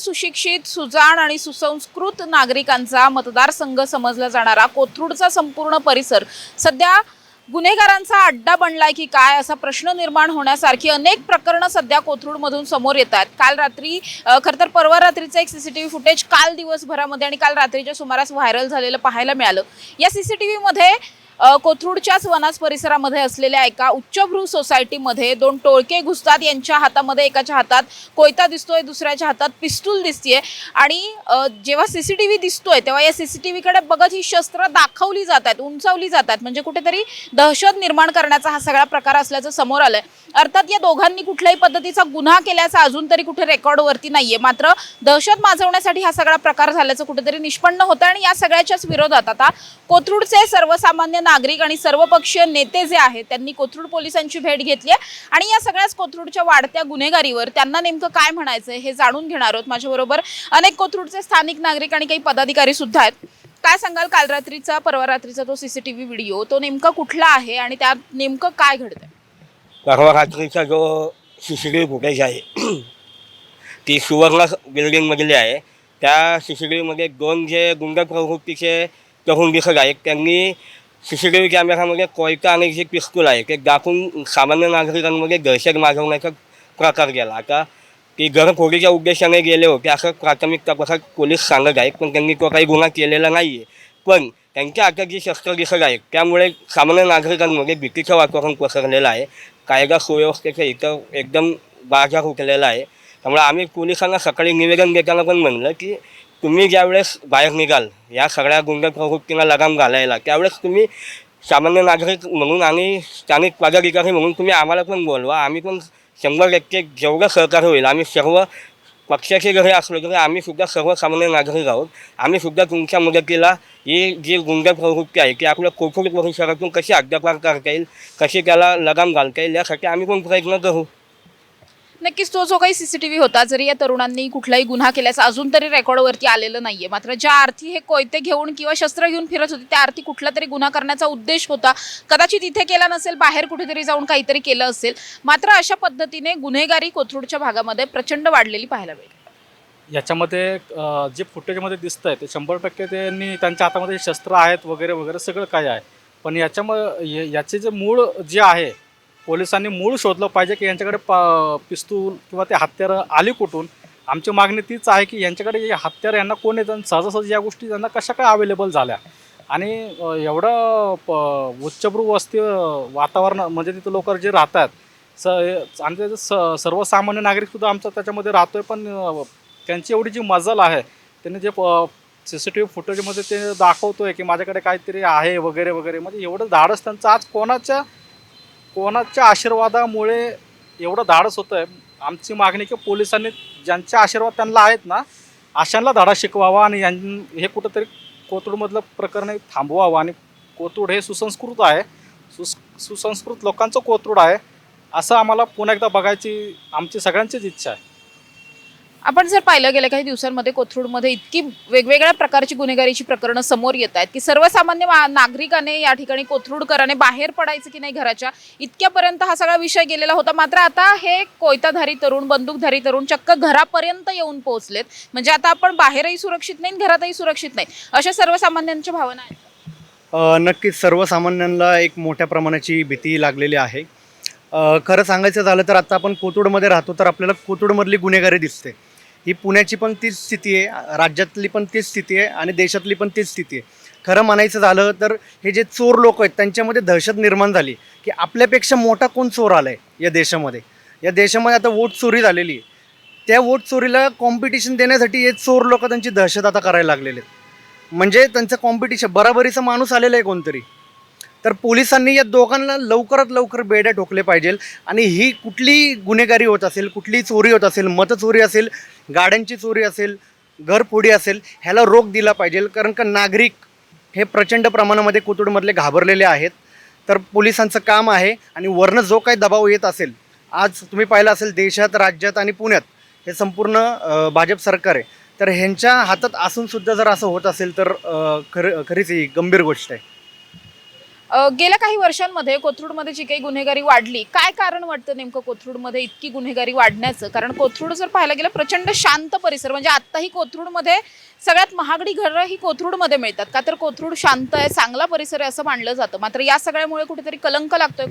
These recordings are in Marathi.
सुशिक्षित सुजाण आणि सुसंस्कृत नागरिकांचा मतदारसंघ समजला जाणारा कोथरूडचा संपूर्ण परिसर सध्या गुन्हेगारांचा अड्डा बनलाय की काय असा प्रश्न निर्माण होण्यासारखी अनेक प्रकरणं सध्या कोथरूडमधून समोर येतात. काल रात्री खरं तर परवा रात्रीचं एक सीसीटीव्ही फुटेज काल दिवसभरामध्ये आणि काल रात्रीच्या सुमारास व्हायरल झालेलं पाहायला मिळालं. या सीसीटीव्हीमध्ये अ, कोथरूडच्याच वनास परिसरामध्ये असलेल्या एका उच्चभ्रू सोसायटीमध्ये दोन टोळके घुसतात. यांच्या हातामध्ये एकाच्या हातात कोयता दिसतोय दुसऱ्याच्या हातात पिस्तूल दिसतीये. आणि अ, जेव्हा सीसीटीव्ही दिसतोय तेव्हा या सीसीटीव्हीकडे बघत ही शस्त्र दाखवली जात आहेत उंचावली जातात. म्हणजे कुठेतरी दहशत निर्माण करण्याचा हा सगळा प्रकार असल्याचं समोर आलंय. अर्थात या दोघांनी कुठल्याही पद्धतीचा गुन्हा केल्याचा अजून तरी कुठे रेकॉर्डवरती नाहीये. मात्र दहशत माजवण्यासाठी हा सगळा प्रकार झाल्याचं कुठेतरी निष्पन्न होतं आणि या सगळ्याच्याच विरोधात आता कोथरूडचे सर्वसामान्य नागरिक आणि सर्वपक्षीय नेते जे आहेत त्यांनी कोथरूड पोलिसांची भेट घेतली आहे. आणि या सगळ्याच कोथरूडच्या वाढत्या गुन्हेगारीवर त्यांना नेमकं काय म्हणायचं हे जाणून घेणार आहोत माझ्याबरोबर अनेक कोथरूडचे स्थानिक नागरिक आणि काही पदाधिकारी सुद्धा आहेत. काय सांगाल काल रात्रीचा परवा रात्रीचा तो सीसीटीव्ही व्हिडिओ? तो नेमका कुठला आहे आणि त्यात नेमकं काय घडतंय? परवा रात्रीचा जो C C T V footage आहे ती सुवर्ण बिल्डिंगमधली आहे. त्या सी सी टी व्हीमध्ये दोन जे गुंड प्रवृत्तीचे तरुण दिसत आहेत त्यांनी सी सी टी व्ही कॅमेरामध्ये कोयता आणि जे पिस्तूल आहे ते दाखवून सामान्य नागरिकांमध्ये दहशत माजवण्याचा प्रकार गेला आता ती घरफोडीच्या उद्देशाने गेले होते असं प्राथमिक तपासात पोलीस सांगत आहेत पण त्यांनी तो काही गुन्हा केलेला नाही आहे पण त्यांच्या हातात जी शस्त्र दिसत आहेत त्यामुळे सामान्य नागरिकांमध्ये भीतीचं वातावरण पसरलेलं आहे कायदा सुव्यवस्थेचं इथं एकदम बाजार उठलेला आहे त्यामुळे आम्ही पोलिसांना सकाळी निवेदन देताना पण म्हणलं की तुम्ही ज्यावेळेस बाहेर निघाल या सगळ्या गुंड प्रवृत्तीला लगाम घालायला त्यावेळेस तुम्ही सामान्य नागरिक म्हणून आणि स्थानिक पदाधिकारी म्हणून तुम्ही आम्हाला पण बोलवा. आम्ही पण शंभर टक्के जेवढं सहकार्य होईल आम्ही सर्व पक्षाचे घरी असलो तरी आम्ही सुद्धा सर्वसामान्य नागरिक आहोत. आम्ही सुद्धा तुमच्या मदतीला ही जी गुंड प्रवृत्ती आहे ती आपल्या कोथरूड परिसरातून कशी हद्दपार करता येईल कशी त्याला लगाम घालता येईल यासाठी आम्ही पण प्रयत्न करू. नक्कीच तो जो काही सीसीटीव्ही होता जरी या तरुणांनी कुठलाही गुन्हा केल्याचा अजून तरी रेकॉर्डवरती आलेलं नाहीये. मात्र ज्या अर्थी हे कोयते घेऊन किंवा शस्त्र घेऊन फिरत होते त्या अर्थी कुठला तरी गुन्हा करण्याचा उद्देश होता. कदाचित इथे केला नसेल बाहेर कुठेतरी जाऊन काहीतरी केलं असेल. मात्र अशा पद्धतीने गुन्हेगारी कोथरूडच्या भागामध्ये प्रचंड वाढलेली पाहायला मिळते याच्यामध्ये जे फुटेजमध्ये दिसत आहे ते शंभर टक्के त्यांनी त्यांच्या हातामध्ये शस्त्र आहेत वगैरे वगैरे सगळं काय आहे. पण याच्यामध्ये याचे जे मूळ जे आहे पोलिसांनी मूळ शोधलं पाहिजे की यांच्याकडे प पिस्तूल किंवा ते हत्यारं आली कुठून? आमची मागणी तीच आहे की यांच्याकडे हे हत्यारं यांना कोण येतं? सहजासहजी या गोष्टी त्यांना कशा काय अवेलेबल झाल्या? आणि एवढं प उच्चभ्रू वस्ती वातावरण म्हणजे तिथं लोक जे राहतात स आणि त्याचं स सर्वसामान्य नागरिकसुद्धा आमचा त्याच्यामध्ये राहतो आहे पण त्यांची एवढी जी मजल आहे त्यांनी जे सी सी टी व्ही फुटेजमध्ये ते दाखवतो आहे की माझ्याकडे काहीतरी आहे वगैरे वगैरे म्हणजे एवढं धाडस त्यांचं. आज कोणाच्या कोणाच्या आशीर्वादामुळे एवढं धाडस होतं आहे आमची मागणी की पोलिसांनी ज्यांचे आशीर्वाद त्यांना आहेत ना अशांना धाडा शिकवावा आणि यां हे कुठंतरी कोथरूडमधलं प्रकरण थांबवावं. आणि कोथरूड हे सुसंस्कृत आहे. सुस सुसंस्कृत लोकांचं कोथरूड आहे. असं आम्हाला पुन्हा एकदा बघायची आमची सगळ्यांचीच इच्छा आहे. आपण जर पाहिलं गेल्या काही दिवसांमध्ये कोथरूडमध्ये इतकी वेगवेगळ्या प्रकारची गुन्हेगारीची प्रकरणं समोर येत आहेत की सर्वसामान्य मा- नागरिकाने या ठिकाणी कोथरूडकराने बाहेर पडायचं की नाही घराच्या इतक्यापर्यंत हा सगळा विषय गेलेला होता. मात्र आता हे कोयताधारी तरुण बंदूकधारी तरुण चक्क घरापर्यंत येऊन पोहोचलेत. म्हणजे आता आपण बाहेरही सुरक्षित नाही आणि घरातही सुरक्षित नाही. अशा सर्वसामान्यांच्या भावना आहेत. नक्कीच सर्वसामान्यांना एक मोठ्या प्रमाणाची भीती लागलेली आहे. खरं सांगायचं झालं तर आता आपण कोथरूडमध्ये राहतो तर आपल्याला कोथरूडमधली गुन्हेगारी दिसते. ही पुण्याची पण तीच स्थिती आहे राज्यातली पण तीच स्थिती आहे आणि देशातली पण तीच स्थिती आहे. खरं म्हणायचं झालं तर हे जे चोर लोक आहेत त्यांच्यामध्ये दहशत निर्माण झाली की आपल्यापेक्षा मोठा कोण चोर आला आहे या देशामध्ये? या देशामध्ये आता वोट चोरी झालेली आहे. त्या वोट चोरीला कॉम्पिटिशन देण्यासाठी हे चोर लोक त्यांची दहशत आता करायला लागलेले आहेत. म्हणजे त्यांचं कॉम्पिटिशन बराबरीचा माणूस आलेला आहे कोणतरी. तर पोलिसांनी या दोघांना लवकरात लवकर बेड्या ठोकले पाहिजे आणि ही कुठली गुन्हेगारी होत असेल कुठली चोरी होत असेल मतचोरी असेल गाड्यांची चोरी असेल घरफोडी असेल ह्याला रोख दिला पाहिजे कारण का नागरिक हे प्रचंड प्रमाणामध्ये कोथरूडमधले घाबरलेले आहेत. तर पोलिसांचं काम आहे आणि वरनं जो काही दबाव येत असेल आज तुम्ही पाहिलं असेल देशात राज्यात आणि पुण्यात हे संपूर्ण भाजप सरकार आहे. तर ह्यांच्या हातात असूनसुद्धा जर असं होत असेल तर खर खरं खरीच ही गंभीर गोष्ट आहे. गेल्या काही वर्षांमध्ये कोथरूडमध्ये जी काही गुन्हेगारी वाढली काय कारण वाटतं नेमकं कोथरूडमध्ये इतकी गुन्हेगारी वाढण्याचं? कारण कोथरूड जर पाहायला गेलं प्रचंड शांत परिसर म्हणजे आत्ताही कोथरूडमध्ये सगळ्यात महागडी घरं ही कोथरूडमध्ये मिळतात. का तर कोथरूड शांत आहे चांगला परिसर आहे असं मानलं जातं. मात्र या सगळ्यामुळे कुठेतरी कलंक लागतोय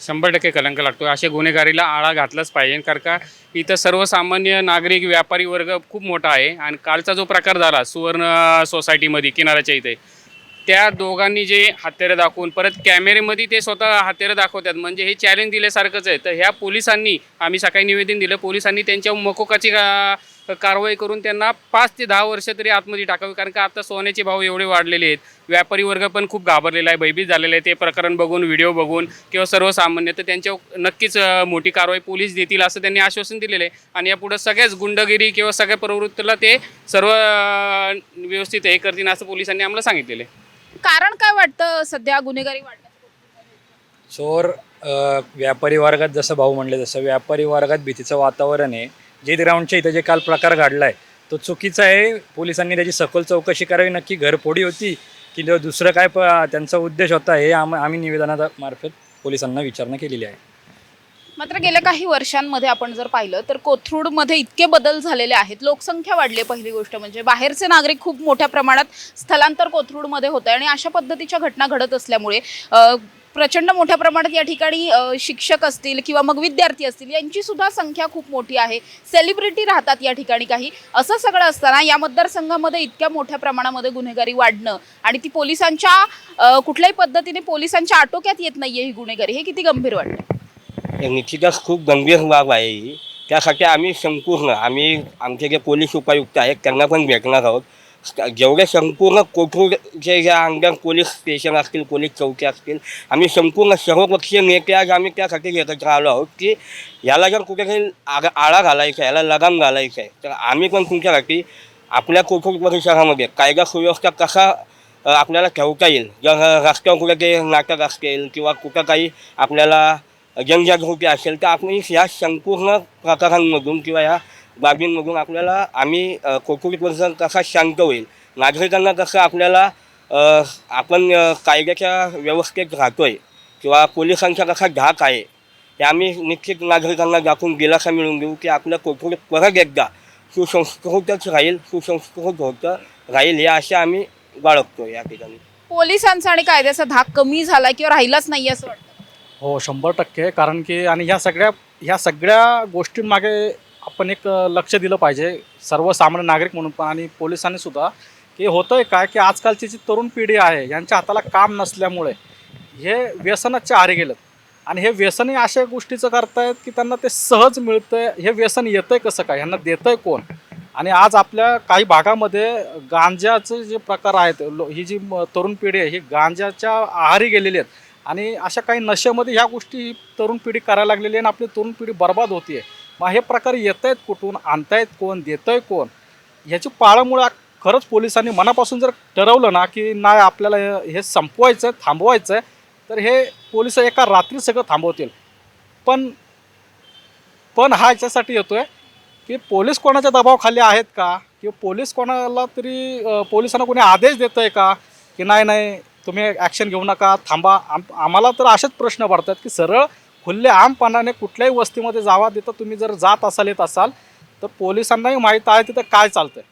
शंभर टक्के कलंक लागतो अशा गुन्हेगारीला आळा घातलाच पाहिजे. कारण का इथं सर्वसामान्य नागरिक व्यापारी वर्ग खूप मोठा आहे. आणि कालचा जो प्रकार झाला सुवर्ण सोसायटीमध्ये किनाऱ्याच्या इथे त्या दोघांनी जे हत्यारं दाखवून परत कॅमेरेमध्ये ते स्वतः हत्यारं दाखवतात म्हणजे हे चॅलेंज दिल्यासारखंच आहे. तर ह्या पोलिसांनी आम्ही सकाळी निवेदन दिलं पोलिसांनी त्यांच्या मकोकाची का- कारवाई करून त्यांना पाच ते दहा वर्ष तरी आतमध्ये टाकावी कारण का आता सोन्याचे भाव एवढे वाढलेले आहेत. व्यापारी वर्ग पण खूप घाबरलेला आहे भयभीत झालेला आहे. ते प्रकरण बघून व्हिडिओ बघून किंवा सर्वसामान्य तर त्यांच्यावर नक्कीच मोठी कारवाई पोलीस देतील असं त्यांनी आश्वासन दिलेलं आहे. आणि यापुढं सगळ्याच गुंडगिरी किंवा सगळ्या प्रवृत्तीला ते सर्व व्यवस्थित हे करतील असं पोलिसांनी आम्हाला सांगितलेलं आहे. कारण काय वाटतं सध्या गुन्हेगारी वाढण्याचं? चोर अ, व्यापारी वर्गात जसं भाऊ म्हणले तसं व्यापारी वर्गात भीतीचं वातावरण आहे. जे ग्राउंडच्या इथं जे काल प्रकार घडला आहे तो चुकीचा आहे. पोलिसांनी त्याची सखोल चौकशी करावी. नक्की घरफोडी होती की जो दुसरं काय प त्यांचा उद्देश होता हे आम आम्ही निवेदनामार्फत पोलिसांना विचारणा केलेली आहे. मात्र गेल्या काही वर्षांमध्ये आपण जर पाहिलं तर कोथरूडमध्ये इतके बदल झालेले आहेत. लोकसंख्या वाढली पहिली गोष्ट म्हणजे. बाहेरचे नागरिक खूप मोठ्या प्रमाणात स्थलांतर कोथरूडमध्ये होत आहे आणि अशा पद्धतीच्या घटना घडत असल्यामुळे प्रचंड मोठ्या प्रमाणात या ठिकाणी शिक्षक असतील किंवा मग विद्यार्थी असतील यांची सुद्धा संख्या खूप मोठी आहे. सेलिब्रिटी राहतात या ठिकाणी काही. असं सगळं असताना या मतदारसंघामध्ये इतक्या मोठ्या प्रमाणामध्ये गुन्हेगारी वाढणं आणि ती पोलिसांच्या कुठल्याही पद्धतीने पोलिसांच्या आटोक्यात येत नाहीये ही गुन्हेगारी. हे किती गंभीर वाटतं निश्चितच खूप गंभीर बाब आहे ही. त्यासाठी आम्ही संपूर्ण आम्ही आमचे जे पोलीस उपायुक्त आहेत त्यांना पण भेटणार आहोत. जेवढे संपूर्ण कोथरूडचे जे अंडर पोलीस स्टेशन असतील पोलीस चौक्या असतील आम्ही संपूर्ण सर्वपक्षीय नेते आज आम्ही त्यासाठी एकत्र आलो आहोत की याला जर कुठेतरी आग आळा घालायचा आहे याला लगाम घालायचा आहे तर आम्ही पण तुमच्यासाठी आपल्या कोथरूड परिसरामध्ये कायदा सुव्यवस्था कसा आपल्याला ठेवता येईल? जर रस्त्यावर कुठे ते नाटक असतील किंवा कुठं काही आपल्याला जनजागृती असेल तर आपण ह्या संपूर्ण प्रकारांमधून किंवा या बाबींमधून आपल्याला आम्ही अ, कोथरूड कसा शांत होईल नागरिकांना कसं आपल्याला आपण कायद्याच्या व्यवस्थेत राहतो आहे किंवा पोलिसांचा कसा धाक आहे हे आम्ही निश्चित नागरिकांना दाखवून दिलासा मिळवून देऊ की आपलं कोथरूड परत एकदा सुसंस्कृतच राहील सुसंस्कृत होतं राहील हे असे आम्ही बाळगतो या ठिकाणी. पोलिसांचा आणि कायद्याचा धाक कमी झाला किंवा राहिलाच नाही असं वाटतं? हो शंभर टक्के. कारण की आणि ह्या सगळ्या ह्या सगळ्या गोष्टींमागे आपण एक लक्ष दिलं पाहिजे. सर्वसामान्य नागरिक म्हणून पण आणि पोलिसांनी सुद्धा की होतं आहे काय की आजकालची जी तरुण पिढी आहे यांच्या हाताला काम नसल्यामुळे हे व्यसनाच्या आहारी गेलं आणि हे व्यसनही अशा गोष्टीचं करतायत की त्यांना ते सहज मिळतंय. हे व्यसन येतं आहे कसं काय? ह्यांना आहे कोण? आणि आज आपल्या काही भागामध्ये गांजाचे जे प्रकार आहेत लो ही जी तरुण पिढी आहे ही गांजाच्या आहारी गेलेली आहेत. आणि अशा काही नशेमध्ये ह्या गोष्टी तरुण पिढी करायला लागलेली आहे आणि आपली तरुण पिढी बर्बाद होती मग हे प्रकार येत आहेत कुठून आणतायत कोण देतंय कोण? ह्याची पाळामुळे खरंच पोलिसांनी मनापासून जर ठरवलं ना की नाही आपल्याला हे- संपवायचं आहे थांबवायचं आहे तर हे पोलीस एका रात्री सगळं थांबवतील. पण पण हा याच्यासाठी येतो आहे की पोलीस कोणाच्या दबावाखाली आहेत का? किंवा पोलीस कोणाला तरी पोलिसांना कोणी आदेश देत आहे का? की नाही नाही तुम्ही ॲक्शन घेऊ नका थांबा. आम आम्हाला तर असेच प्रश्न पडतात की सरळ खुल्ले आमपणाने कुठल्याही वस्तीमध्ये जावा तिथं तुम्ही जर जात असाल येत असाल तर पोलिसांनाही माहीत आहे तिथं काय चालतंय.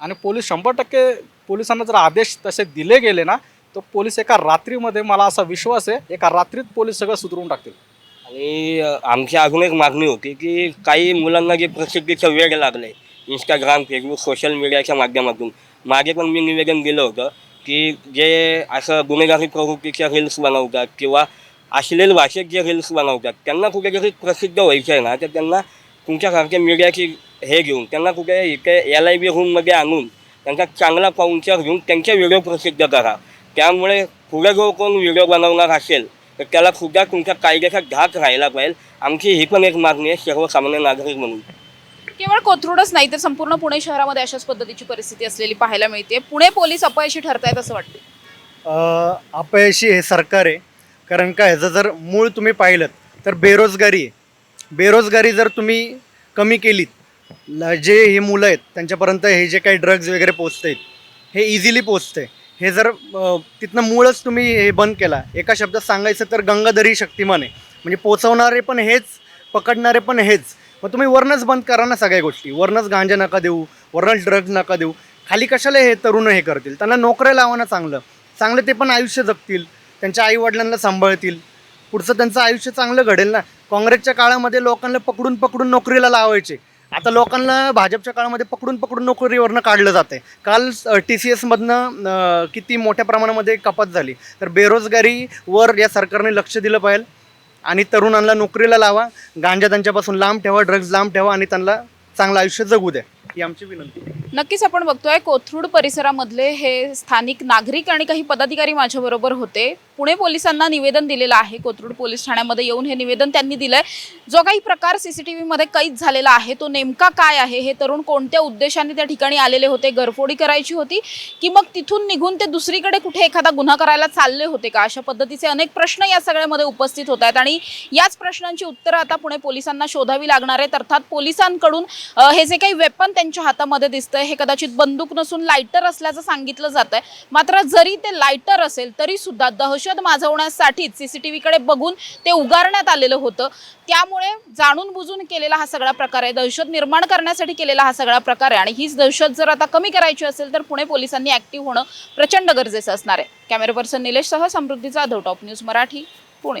आणि पोलीस शंभर टक्के पोलिसांना जर आदेश तसे दिले गेले ना तर पोलीस एका रात्रीमध्ये मला असा विश्वास आहे एका रात्रीत पोलीस सगळं सुधरून टाकतील. आणि आमची अजून एक मागणी होती की काही मुलांना जे प्रसिद्धीचा वेळ लागलं आहे इंस्टाग्राम फेसबुक सोशल मीडियाच्या माध्यमातून. मागे पण मी निवेदन दिलं होतं की जे असं गुन्हेगारी प्रवृत्तीच्या रील्स बनवतात किंवा अश्लील भाषेत जे रील्स बनवतात त्यांना कुठेतरी प्रसिद्ध व्हायचं आहे ना तर त्यांना तुमच्यासारख्या मीडियाची हे घेऊन त्यांना कुठे इथे एल आय बी रूममध्ये आणून त्यांचा चांगला पाहुणचार घेऊन त्यांचे व्हिडिओ प्रसिद्ध करा. त्यामुळे पुढे जो कोण व्हिडिओ बनवणार असेल तर त्याला सुद्धा तुमच्या कायद्याचा धाक राहायला पाहिजे. आमची ही पण एक मागणी आहे सर्वसामान्य नागरिक म्हणून. केवळ कोथरूडच नाही तर संपूर्ण पुणे शहरामध्ये अशाच पद्धतीची परिस्थिती असलेली पाहायला मिळते. पुणे पोलीस अपयशी ठरतायत असं वाटतं अपयशी हे सरकार आहे. कारण का ह्याचं जर मूळ तुम्ही पाहिलं तर बेरोजगारी आहे. बेरोजगारी जर तुम्ही कमी केलीत जे हे मुलं आहेत त्यांच्यापर्यंत हे जे काही ड्रग्ज वगैरे पोचत आहेत हे इझिली पोचते हे जर तिथनं मूळच तुम्ही हे बंद केला एका शब्दात सांगायचं तर गंगाधरी शक्तिमान आहे. म्हणजे पोचवणारे पण हेच पकडणारे पण हेच. मग तुम्ही वरनच बंद करा ना सगळ्या गोष्टी. वरनच गांजा नका देऊ वरणच ड्रग्ज नका देऊ. खाली कशाला हे तरुण हे करतील? त्यांना नोकऱ्या लावा ना चांगलं. चांगलं ते पण आयुष्य जगतील त्यांच्या आईवडिलांना सांभाळतील. पुढचं त्यांचं आयुष्य चांगलं घडेल ना? काँग्रेसच्या काळामध्ये लोकांना पकडून पकडून नोकरीला लावायचे. आता लोकांना भाजपच्या काळामध्ये पकडून पकडून नोकरीवरनं काढलं जाते काल टी सी एसमधनं किती मोठ्या प्रमाणामध्ये कपात झाली. तर बेरोजगारीवर या सरकारने लक्ष दिलं पाहिजे. आणि तरुणांना नोकरीला लावा गांजा त्यांच्यापासून लांब ठेवा ड्रग्ज लांब ठेवा आणि त्यांना चांगलं आयुष्य जगू द्या. ही आमची विनंती आहे. नक्कीच आपण बघतोय कोथरूड परिसरामधले हे स्थानिक नागरिक आणि काही पदाधिकारी माझ्याबरोबर होते. पुणे पोलिसांना निवेदन दिलेलं आहे कोथरूड पोलीस ठाण्यामध्ये येऊन हे निवेदन त्यांनी दिलंय. जो काही प्रकार सीसीटीव्ही मध्ये कैद झालेला आहे तो नेमका काय आहे हे तरुण कोणत्या उद्देशाने त्या ठिकाणी आलेले होते घरफोडी करायची होती की मग तिथून निघून ते दुसरीकडे कुठे एखादा गुन्हा करायला चालले होते का? अशा पद्धतीचे अनेक प्रश्न या सगळ्यामध्ये उपस्थित होत आहेत आणि याच प्रश्नांची उत्तरं आता पुणे पोलिसांना शोधावी लागणार आहेत. अर्थात पोलिसांकडून हे जे काही वेपन त्यांच्या हातामध्ये दिसतंय. हे कदाचित बंदूक नसून लायटर असल्याचं सांगितलं जात आहे मात्र जरी ते लायटर असेल तरी सुद्धा दहशत माजवण्यासाठीच सीसीटीव्हीकडे बघून ते उगारण्यात आलेलं होतं. त्यामुळे जाणून बुजून केलेला हा सगळा प्रकार आहे. दहशत निर्माण करण्यासाठी केलेला हा सगळा प्रकार आहे. आणि हीच दहशत जर आता कमी करायची असेल तर पुणे पोलिसांनी ऍक्टिव्ह होणं प्रचंड गरजेचं असणार आहे. कॅमेरा पर्सन निलेशसह समृद्धी जाधव टॉप न्यूज मराठी पुणे.